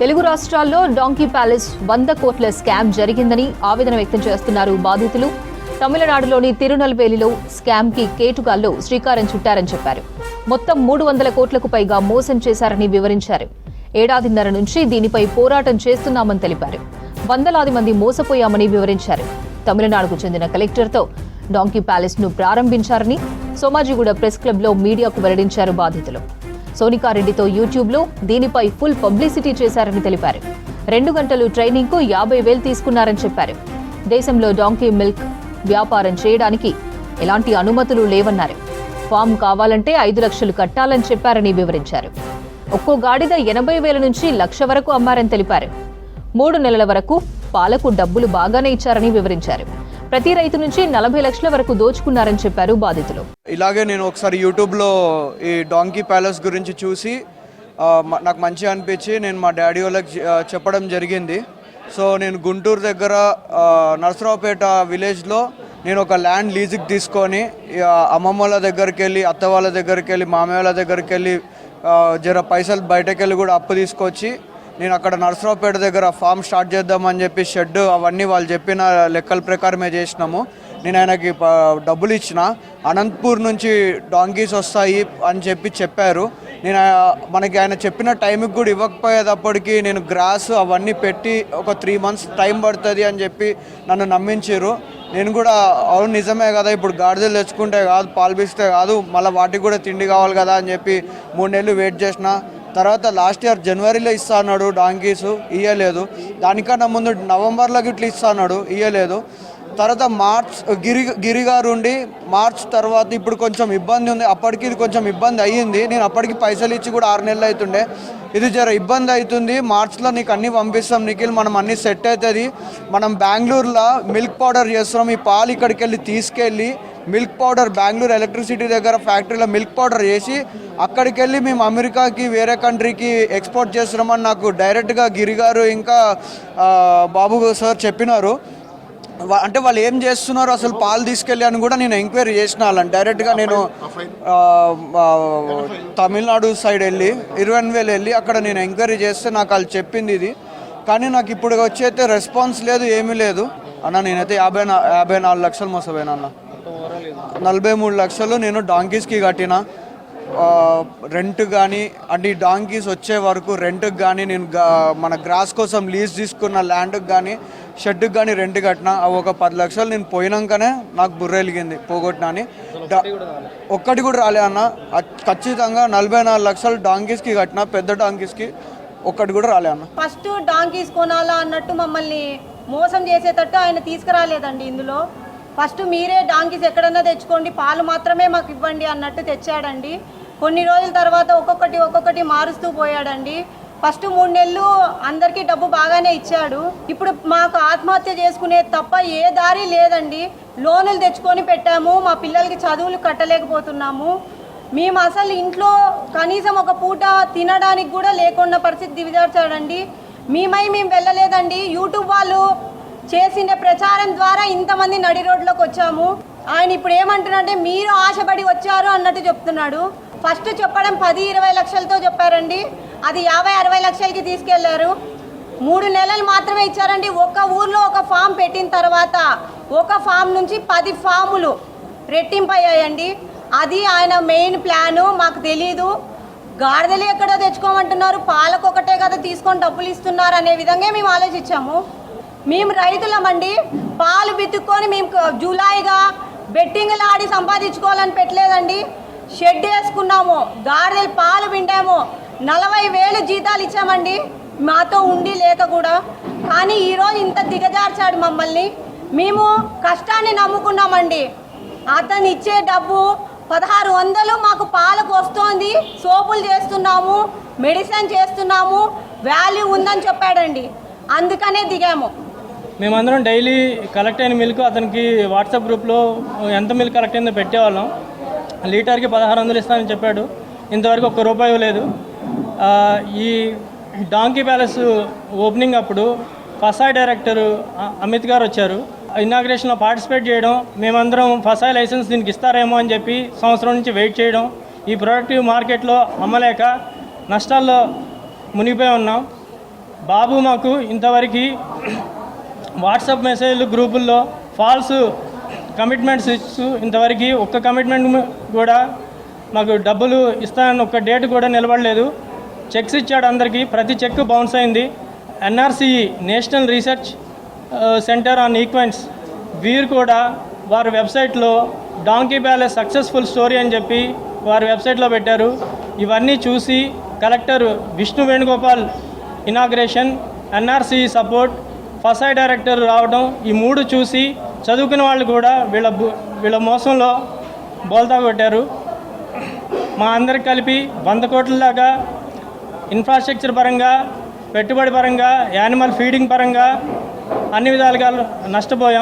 తెలుగు రాష్ట్రాల్లో donkey palace వంద కోట్ల స్కామ్ జరిగిందని ఆవేదన వ్యక్తం చేస్తున్నారు బాధితులు. తమిళనాడులోని తిరునల్వేలిలో స్కామ్కి కేటుగాల్లో శ్రీకారం చుట్టారని చెప్పారు. మొత్తం మూడు వందల కోట్లకు పైగా మోసం చేశారని వివరించారు. ఏడాదిన్నర నుంచి దీనిపై పోరాటం చేస్తున్నామని తెలిపారు. వందలాది మంది మోసపోయామని వివరించారు. తమిళనాడుకు చెందిన కలెక్టర్తో డాంకీ ప్యాలెస్ను ప్రారంభించారని సోమాజిగూడ ప్రెస్ క్లబ్లో మీడియాకు వెల్లడించారు బాధితులు. సోనికారెడ్డితో యూట్యూబ్లో దీనిపై ఫుల్ పబ్లిసిటీ చేశారని తెలిపారు. రెండు గంటలు ట్రైనింగ్కు యాభై వేలు తీసుకున్నారని చెప్పారు. దేశంలో డాంకీ మిల్క్ వ్యాపారం చేయడానికి ఎలాంటి అనుమతులు లేవన్నారు. ఫామ్ కావాలంటే ఐదు లక్షలు కట్టాలని చెప్పారని వివరించారు. ఒక్కో గాడిద ఎనభై వేల నుంచి లక్ష వరకు అమ్మారని తెలిపారు. మూడు నెలల వరకు పాలకు డబ్బులు బాగానే ఇచ్చారని వివరించారు. ప్రతి రైతు నుంచి నలభై లక్షల వరకు దోచుకున్నారని చెప్పారు బాధితులు. ఇలాగే నేను ఒకసారి యూట్యూబ్లో ఈ డాంకీ ప్యాలెస్ గురించి చూసి నాకు మంచిగా అనిపించి నేను మా డాడీ వాళ్ళకి చెప్పడం జరిగింది. సో నేను గుంటూరు దగ్గర నరసరావుపేట విలేజ్లో నేను ఒక ల్యాండ్ లీజుకి తీసుకొని అమ్మమ్మ వాళ్ళ దగ్గరికి వెళ్ళి అత్త వాళ్ళ దగ్గరికి వెళ్ళి మామయ్య వాళ్ళ దగ్గరికి వెళ్ళి జర పైసలు బయటకు వెళ్ళి కూడా అప్పు తీసుకొచ్చి నేను అక్కడ నర్సరావుపేట దగ్గర ఫామ్ స్టార్ట్ చేద్దామని చెప్పి షెడ్ అవన్నీ వాళ్ళు చెప్పిన లెక్కల ప్రకారమే చేసినాము. నేను ఆయనకి డబ్బులు ఇచ్చిన. అనంతపూర్ నుంచి డాంకీస్ వస్తాయి అని చెప్పి చెప్పారు. నేను మనకి ఆయన చెప్పిన టైంకి కూడా ఇవ్వకపోయేటప్పటికి నేను గ్రాస్ అవన్నీ పెట్టి ఒక త్రీ మంత్స్ టైం పడుతుంది అని చెప్పి నన్ను నమ్మించారు. నేను కూడా అవును నిజమే కదా ఇప్పుడు గాడిదలు తెచ్చుకుంటే కాదు పాలు పిస్తే కాదు మళ్ళీ వాటికి కూడా తిండి కావాలి కదా అని చెప్పి మూడు నెలలు వెయిట్ చేసిన. తర్వాత లాస్ట్ ఇయర్ జనవరిలో ఇస్తా అన్నాడు డాంకీస్ ఇయ్యలేదు. దానికన్నా ముందు నవంబర్లో ఇట్లా ఇస్తా అన్నాడు ఇయ్యలేదు. తర్వాత మార్చ్ గిరి గిరి గారు ఉండి మార్చ్ తర్వాత ఇప్పుడు కొంచెం ఇబ్బంది ఉంది. అప్పటికి ఇది కొంచెం ఇబ్బంది అయ్యింది. నేను అప్పటికి పైసలు ఇచ్చి కూడా ఆరు నెలలు అవుతుండే. ఇది జర ఇబ్బంది అవుతుంది. మార్చ్లో నీకు అన్నీ పంపిస్తాం నిఖిల్. మనం అన్నీ సెట్ అవుతుంది. మనం బెంగళూరులో మిల్క్ పౌడర్ చేస్తున్నాం. ఈ పాలు ఇక్కడికి వెళ్ళి తీసుకెళ్ళి మిల్క్ పౌడర్ బెంగళూరు ఎలక్ట్రిసిటీ దగ్గర ఫ్యాక్టరీలో మిల్క్ పౌడర్ చేసి అక్కడికి వెళ్ళి మేము అమెరికాకి వేరే కంట్రీకి ఎక్స్పోర్ట్ చేస్తున్నామని నాకు డైరెక్ట్గా గిరిగారు ఇంకా బాబు సార్ చెప్పినారు. అంటే వాళ్ళు ఏం చేస్తున్నారు? అసలు పాలు తీసుకెళ్ళి అని కూడా నేను ఎంక్వైరీ చేసిన వాళ్ళని. డైరెక్ట్గా నేను తమిళనాడు సైడ్ వెళ్ళి ఇరవన్వేలు వెళ్ళి అక్కడ నేను ఎంక్వైరీ చేస్తే నాకు వాళ్ళు చెప్పింది ఇది. కానీ నాకు ఇప్పుడు వచ్చి అయితే రెస్పాన్స్ లేదు ఏమీ లేదు. అన్న నేనైతే యాభై యాభై నాలుగు లక్షలు మోసపోయినా అన్న. నలభై మూడు లక్షలు నేను డాంకీస్కి కట్టిన. రెంట్ కానీ అంటే ఈ డాంకీస్ వచ్చే వరకు రెంట్కి కానీ నేను మన గ్రాస్ కోసం లీజ్ తీసుకున్న ల్యాండ్కి కానీ షెడ్కి కానీ రెంట్ కట్టిన అవి ఒక పది లక్షలు నేను పోయినాకనే నాకు బుర్ర వెలిగింది పోగొట్టినా అని ఒక్కటి కూడా రాలే. అన్న. ఖచ్చితంగా నలభై నాలుగు లక్షలు డాంకీస్కి కట్టిన పెద్ద డాంకీస్కి ఒక్కటి కూడా రాలే అన్న. ఫస్ట్ డాంకీస్ కొనాలా అన్నట్టు మమ్మల్ని మోసం చేసేటట్టు ఆయన తీసుకురాలేదండి ఇందులో. ఫస్ట్ మీరే డాంకీస్ ఎక్కడన్నా తెచ్చుకోండి పాలు మాత్రమే మాకు ఇవ్వండి అన్నట్టు తెచ్చాడండి. కొన్ని రోజుల తర్వాత ఒక్కొక్కటి ఒక్కొక్కటి మారుస్తూ పోయాడండి. ఫస్ట్ మూడు నెలలు అందరికీ డబ్బు బాగానే ఇచ్చాడు. ఇప్పుడు మాకు ఆత్మహత్య చేసుకునే తప్ప ఏ దారి లేదండి. లోనులు తెచ్చుకొని పెట్టాము మా పిల్లలకి చదువులు కట్టలేకపోతున్నాము. మేము అసలు ఇంట్లో కనీసం ఒక పూట తినడానికి కూడా లేకుండా పరిస్థితి దిగజార్చాడండి. మేమై మేము వెళ్ళలేదండి. యూట్యూబ్ వాళ్ళు చేసిన ప్రచారం ద్వారా ఇంతమంది నడి రోడ్లోకి వచ్చాము. ఆయన ఇప్పుడు ఏమంటున్నాడంటే మీరు ఆశపడి వచ్చారు అన్నట్టు చెప్తున్నాడు. ఫస్ట్ చెప్పడం పది ఇరవై లక్షలతో చెప్పారండి. అది యాభై అరవై లక్షలకి తీసుకెళ్ళారు. మూడు నెలలు మాత్రమే ఇచ్చారండి. ఒక ఊర్లో ఒక ఫామ్ పెట్టిన తర్వాత ఒక ఫామ్ నుంచి పది ఫాములు రెట్టింపయ్యాయండి. అది ఆయన మెయిన్ ప్లాను మాకు తెలీదు. గాడిదలు ఎక్కడో తెచ్చుకోమంటున్నారు. పాలకు ఒకటే కదా తీసుకొని డబ్బులు ఇస్తున్నారు అనే విధంగా మేము ఆలోచించాము. మేము రైతులమండి. పాలు బితుక్కొని మేము జూలైగా బెట్టింగ్లు ఆడి సంపాదించుకోవాలని పెట్టలేదండి. షెడ్ వేసుకున్నాము. గాడిదలు పాలు పిండాము నలభై వేలు జీతాలు ఇచ్చామండి. మాతో ఉండి లేక కూడా. కానీ ఈరోజు ఇంత దిగజార్చాడు మమ్మల్ని. మేము కష్టాన్ని నమ్ముకున్నామండి. అతను ఇచ్చే డబ్బు పదహారు వందలు మాకు పాలకు వస్తోంది. సోపులు చేస్తున్నాము మెడిసిన్ చేస్తున్నాము వాల్యూ ఉందని చెప్పాడండి. అందుకనే దిగాము. మేమందరం డైలీ కలెక్ట్ అయిన మిల్క్ అతనికి వాట్సాప్ గ్రూప్లో ఎంత మిల్క్ కలెక్ట్ అయిందో పెట్టేవాళ్ళం. లీటర్కి పదహారు వందలు ఇస్తానని చెప్పాడు. ఇంతవరకు ఒక్క రూపాయి లేదు. ఈ డాంకీ ప్యాలెస్ ఓపెనింగ్ అప్పుడు ఫసాయ్ డైరెక్టర్ అమిత్ గారు వచ్చారు. ఇనాగ్రేషన్లో పార్టిసిపేట్ చేయడం మేమందరం ఫసాయ్ లైసెన్స్ దీనికి ఇస్తారేమో అని చెప్పి సంవత్సరం నుంచి వెయిట్ చేయడం ఈ ప్రొడక్టివ్ మార్కెట్లో అమ్మలేక నష్టాల్లో మునిగిపోయి ఉన్నాం. బాబు మాకు ఇంతవరకు వాట్సాప్ మెసేజ్లు గ్రూపుల్లో ఫాల్స్ కమిట్మెంట్స్ ఇస్తూ ఇంతవరకు ఒక్క కమిట్మెంట్ కూడా మాకు డబ్బులు ఇస్తానని ఒక్క డేట్ కూడా నిలబడలేదు. చెక్స్ ఇచ్చాడు అందరికీ. ప్రతి చెక్ బౌన్స్ అయింది. NRCE national research centre on equines. వీరు కూడా వారి వెబ్సైట్లో డాంకీ ప్యాలెస్ సక్సెస్ఫుల్ స్టోరీ అని చెప్పి వారి వెబ్సైట్లో పెట్టారు. ఇవన్నీ చూసి collector Vishnu Venugopal inauguration NRCE support ఫసాయి director రావడం ఈ మూడు చూసి చదువుకున్న వాళ్ళు కూడా వీళ్ళ బు- వీళ్ళ మోసంలో బోల్తా కొట్టారు. మా అందరికి కలిపి వంద కోట్ల దాకా ఇన్ఫ్రాస్ట్రక్చర్ పరంగా పెట్టుబడి పరంగా యానిమల్ ఫీడింగ్ పరంగా అన్ని విధాలుగా నష్టపోయాం.